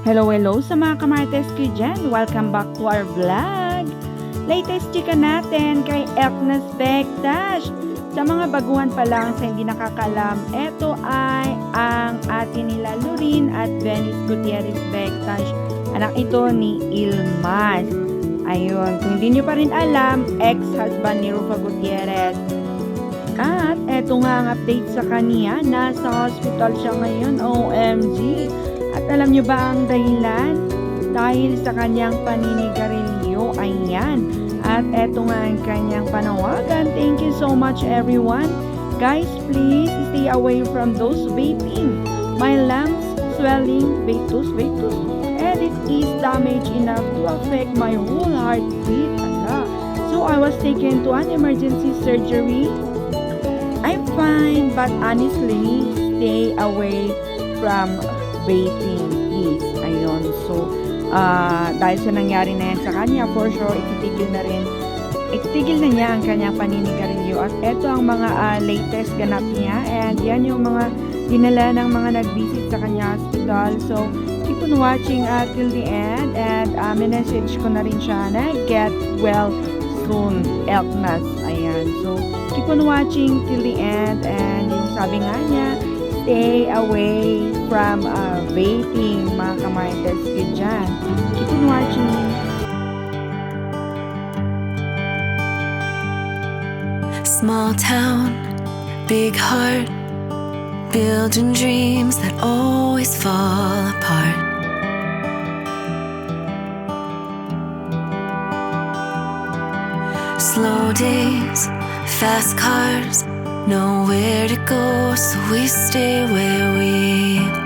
Hello, hello sa mga kamartes ko dyan. Welcome back to our vlog. Latest chika natin kay Ethnas Bektash. Sa mga baguhan pa lang sa hindi nakakalam, ito ay ang atin nila Lorin at Venice Gutierrez Bektash. Anak ito ni Ilmas. Ayun, kung hindi nyo pa rin alam, ex-husband ni Rufa Gutierrez. At eto nga ang update sa kanya, nasa hospital siya ngayon, OMG. Alam nyo ba ang dahilan? Dahil sa kanyang paninigarilyo, ayan. At eto nga ang kanyang panawagan. Thank you so much everyone. Guys, please stay away from those vaping. My lungs swelling, vetus, vetus, and it is damaged enough to affect my whole heartbeat. Ala. So I was taken to an emergency surgery. I'm fine, but honestly, stay away from vaping, please. Ayun. So, ah dahil sa nangyari na yan sa kanya, for sure, ititigil na rin itigil na niya ang kanyang paninigarilyo. At eto ang mga ah, latest ganap niya. And yan yung mga dinala ng mga nag-visit sa kanya hospital. So keep on watching uh, till the end. And uh, message ko na rin siya na get well soon Elknas. Ayan. So keep on watching till the end. And yung sabi nga niya stay away from uh, vaping mga kamartes ko dyan keep on watching Small town, big heart, building dreams that always fall apart. Slow days, fast cars, nowhere to go, so we stay where we.